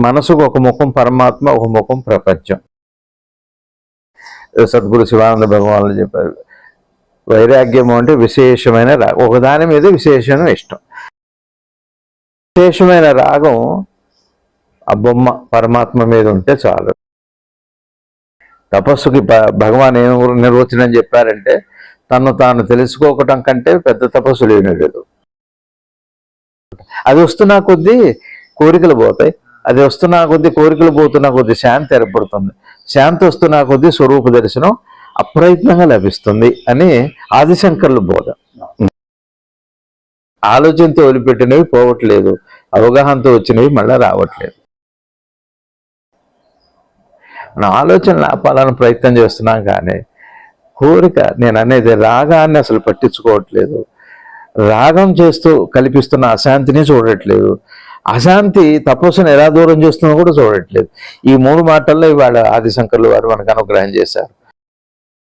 మనసుకు ఒక ముఖం పరమాత్మ ఒక ముఖం ప్రపంచం. సద్గురు శివానంద భగవానులు చెప్పారు. వైరాగ్యము అంటే విశేషమైన రాగం ఒకదాని మీద విశేషమైన ఇష్టం. విశేషమైన రాగం ఆ బొమ్మ పరమాత్మ మీద ఉంటే చాలు. తపస్సుకి భగవాన్ ఏం నిర్వచనం చెప్పారంటే తను తాను తెలుసుకోవటం కంటే పెద్ద తపస్సు లేని లేదు. అది వస్తున్న కొద్దీ కోరికలు పోతాయి. అది వస్తున్న కొద్దీ కోరికలు పోతున్న కొద్దీ శాంతి ఏర్పడుతుంది. శాంతి వస్తున్న కొద్దీ స్వరూప దర్శనం అప్రయత్నంగా లభిస్తుంది అని ఆదిశంకర్లు బోధ. ఆలోచనతో వదిలిపెట్టినవి పోవట్లేదు. అవగాహనతో వచ్చినవి మళ్ళీ రావట్లేదు. మనం ఆలోచనలు ఆపాలని ప్రయత్నం చేస్తున్నాం కానీ కోరిక నేను అనేది రాగాన్ని అసలు పట్టించుకోవట్లేదు. రాగం చేస్తూ కల్పిస్తున్న అశాంతిని చూడట్లేదు. అశాంతి తపస్సును ఎలా దూరం చేస్తుందో కూడా చూడట్లేదు. ఈ మూడు మాటల్లో ఇవాళ ఆదిశంకర్లు వారు మనకు అనుగ్రహం చేశారు.